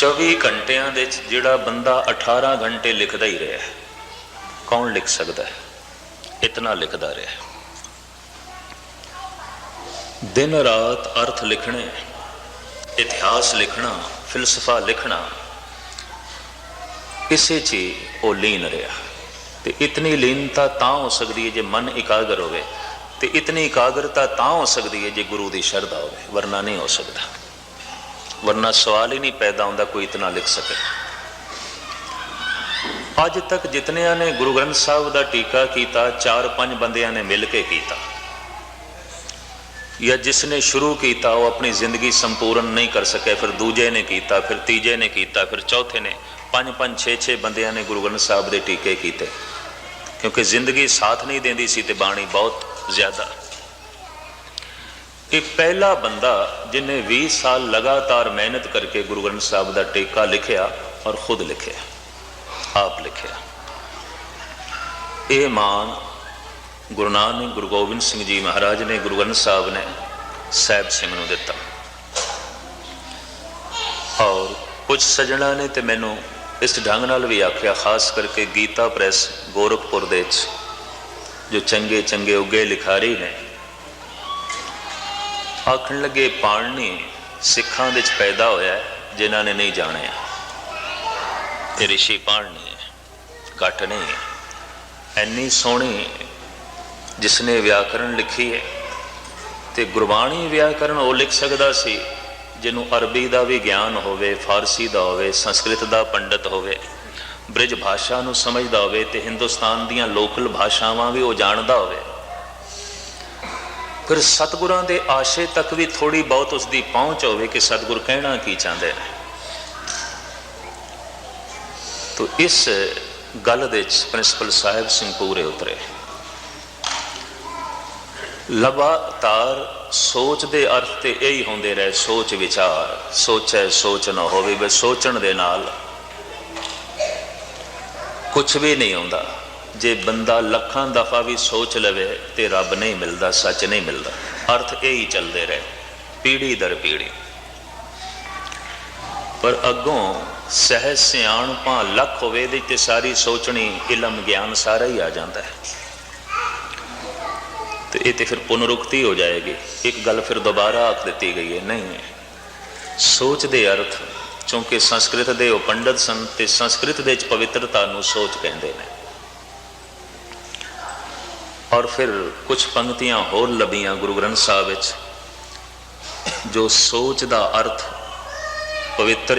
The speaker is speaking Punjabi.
24 ਘੰਟਿਆਂ ਦੇ ਵਿੱਚ ਜਿਹੜਾ ਬੰਦਾ 18 ਘੰਟੇ ਲਿਖਦਾ ਹੀ ਰਿਹਾ ਕੌਣ ਲਿਖ ਸਕਦਾ ਹੈ? ਇਤਨਾ ਲਿਖਦਾ ਰਿਹਾ ਦਿਨ ਰਾਤ ਅਰਥ ਲਿਖਣੇ, ਇਤਿਹਾਸ ਲਿਖਣਾ, ਫਿਲਸਫਾ ਲਿਖਣਾ ਇਸੇ 'ਚ ਹੀ ਉਹ ਲੀਨ ਰਿਹਾ। ਤੇ ਇਤਨੀ ਲੀਨਤਾ ਤਾਂ ਹੋ ਸਕਦੀ ਹੈ ਜੇ ਮਨ ਇਕਾਗਰ ਹੋਵੇ, ਤੇ ਇਤਨੀ ਇਕਾਗਰਤਾ ਤਾਂ ਹੋ ਸਕਦੀ ਹੈ ਜੇ ਗੁਰੂ ਦੀ ਸ਼ਰਧਾ ਹੋਵੇ, ਵਰਨਾ ਨਹੀਂ ਹੋ ਸਕਦਾ। ਵਰਨਾ ਸਵਾਲ ਹੀ ਨਹੀਂ ਪੈਦਾ ਹੁੰਦਾ ਕੋਈ ਇਤਨਾ ਲਿਖ ਸਕੇ। ਅੱਜ ਤੱਕ ਜਿਤਨਿਆਂ ਨੇ ਗੁਰੂ ਗ੍ਰੰਥ ਸਾਹਿਬ ਦਾ ਟੀਕਾ ਕੀਤਾ, ਚਾਰ ਪੰਜ ਬੰਦਿਆਂ ਨੇ ਮਿਲ ਕੇ ਕੀਤਾ। ਜਾਂ ਜਿਸ ਨੇ ਸ਼ੁਰੂ ਕੀਤਾ, ਉਹ ਆਪਣੀ ਜ਼ਿੰਦਗੀ ਸੰਪੂਰਨ ਨਹੀਂ ਕਰ ਸਕਿਆ ਫਿਰ ਦੂਜੇ ਨੇ ਕੀਤਾ, ਫਿਰ ਤੀਜੇ ਨੇ ਕੀਤਾ, ਫਿਰ ਚੌਥੇ ਨੇ। ਪੰਜ ਪੰਜ 6 6 ਬੰਦਿਆਂ ਨੇ ਗੁਰੂ ਗ੍ਰੰਥ ਸਾਹਿਬ ਦੇ ਟੀਕੇ ਕੀਤੇ। ਕਿਉਂਕਿ ਜ਼ਿੰਦਗੀ ਸਾਥ ਨਹੀਂ ਦਿੰਦੀ ਸੀ ਤੇ ਬਾਣੀ ਬਹੁਤ ਜ਼ਿਆਦਾ ਇਹ ਪਹਿਲਾ ਬੰਦਾ ਜਿਨੇ 20 ਸਾਲ ਲਗਾਤਾਰ ਮਿਹਨਤ ਕਰਕੇ ਗੁਰੂ ਗ੍ਰੰਥ ਸਾਹਿਬ ਦਾ ਟੀਕਾ ਲਿਖਿਆ ਔਰ ਖੁਦ ਲਿਖਿਆ, ਆਪ ਲਿਖਿਆ। ਇਹ ਮਾਨ ਗੁਰੂ ਨਾਨਕ, ਗੁਰੂ ਗੋਬਿੰਦ ਸਿੰਘ ਜੀ ਮਹਾਰਾਜ ਨੇ ਗੁਰੂ ਗ੍ਰੰਥ ਸਾਹਿਬ ਨੇ ਸਾਹਿਬ ਸਿੰਘ ਨੂੰ ਦਿੱਤਾ। ਔਰ ਕੁਝ ਸਜਣਾ ਨੇ ਤੇ ਮੈਨੂੰ ਇਸ ਢੰਗ ਨਾਲ ਵੀ ਆਖਿਆ, ਖਾਸ ਕਰਕੇ ਗੀਤਾ ਪ੍ਰੈਸ ਗੋਰਖਪੁਰ ਦੇ ਵਿੱਚ, ਜੋ ਚੰਗੇ ਚੰਗੇ ਉੱਗੇ ਲਿਖਾਰੀ ਨੇ। ਆਖਣ ਲੱਗੇ ਪਾਣਨੀ ਸਿੱਖਾਂ ਵਿੱਚ ਪੈਦਾ ਹੋਇਆ ਜਿਨ੍ਹਾਂ ਨੇ ਨਹੀਂ ਜਾਣਿਆ ਇਹ ਰਿਸ਼ੀ ਪਾਣਨੀ ਹੈ, ਘੱਟ ਨਹੀਂ ਹੈ। ਐਨੀ ਸੋਹਣੀ ਜਿਸ ਨੇ ਵਿਆਕਰਣ ਲਿਖੀ ਹੈ ਤੇ ਗੁਰਬਾਣੀ ਵਿਆਕਰਣ ਉਹ ਲਿਖ ਸਕਦਾ ਸੀ, ਜਿਹਨੂੰ ਅਰਬੀ ਦਾ ਵੀ ਗਿਆਨ ਹੋਵੇ, ਫਾਰਸੀ ਦਾ ਹੋਵੇ, ਸੰਸਕ੍ਰਿਤ ਦਾ ਪੰਡਤ ਹੋਵੇ, ਬ੍ਰਿਜ ਭਾਸ਼ਾ ਨੂੰ ਸਮਝਦਾ ਹੋਵੇ ਤੇ ਹਿੰਦੁਸਤਾਨ ਦੀਆਂ ਲੋਕਲ ਭਾਸ਼ਾਵਾਂ ਵੀ ਉਹ ਜਾਣਦਾ ਹੋਵੇ। ਫਿਰ ਸਤਿਗੁਰਾਂ ਦੇ ਆਸ਼ੇ ਤੱਕ ਵੀ ਥੋੜੀ ਬਹੁਤ ਉਸ ਦੀ ਪਹੁੰਚ ਹੋਵੇ ਕਿ ਸਤਿਗੁਰ ਕਹਿਣਾ ਕੀ ਚਾਹੁੰਦੇ ਨੇ। ਤੋ ਇਸ ਗੱਲ ਦੇ ਵਿੱਚ ਪ੍ਰਿੰਸੀਪਲ ਸਾਹਿਬ ਸਿੰਘ ਪੂਰੇ ਉਤਰੇ। ਲਗਾਤਾਰ ਸੋਚ ਦੇ ਅਰਥ ਤੇ ਇਹੀ ਹੁੰਦੇ ਰਹੇ, ਸੋਚ ਵਿਚਾਰ, ਸੋਚੈ, ਸੋਚ ਨਾ ਹੋਵੇ ਬਸ ਸੋਚਣ ਦੇ ਨਾਲ ਕੁਝ ਵੀ ਨਹੀਂ ਆਉਂਦਾ ਜੇ ਬੰਦਾ ਲੱਖਾਂ ਦਫਾ ਵੀ ਸੋਚ ਲਵੇ ਤੇ ਰੱਬ ਨਹੀਂ ਮਿਲਦਾ, ਸੱਚ ਨਹੀਂ ਮਿਲਦਾ। ਅਰਥ ਇਹੀ ਚੱਲਦੇ ਰਹੇ ਪੀੜੀ ਦਰ ਪੀੜੀ ਪਰ ਅੱਗੋਂ ਸਹਿਜ ਭਾ ਲੱਖ ਹੋਵੇ ਦੇ ਤੇ ਸਾਰੀ ਸੋਚਣੀ, ਇਲਮ ਗਿਆਨ ਸਾਰਾ ਹੀ ਆ ਜਾਂਦਾ ਹੈ। ਤੇ ਇਹ ਤੇ ਫਿਰ ਪੁਨਰੁਕਤੀ ਹੋ ਜਾਏਗੀ। ਇੱਕ ਗੱਲ ਫਿਰ ਦੁਬਾਰਾ ਆਖ ਦਿੱਤੀ ਗਈ ਹੈ, ਨਹੀਂ। ਸੋਚ ਦੇ ਅਰਥ ਕਿਉਂਕਿ ਸੰਸਕ੍ਰਿਤ ਦੇ ਉਹ ਪੰਡਤ ਸਨ ਤੇ ਸੰਸਕ੍ਰਿਤ ਦੇ ਵਿੱਚ ਪਵਿੱਤਰਤਾ ਨੂੰ ਸੋਚ ਕਹਿੰਦੇ ਨੇ। ਔਰ ਫਿਰ ਕੁਝ ਪੰਕਤੀਆਂ ਹੋਰ ਲੱਭੀਆਂ ਗੁਰੂ ਗ੍ਰੰਥ ਸਾਹਿਬ ਵਿੱਚ, ਜੋ ਸੋਚ ਦਾ ਅਰਥ ਪਵਿੱਤਰ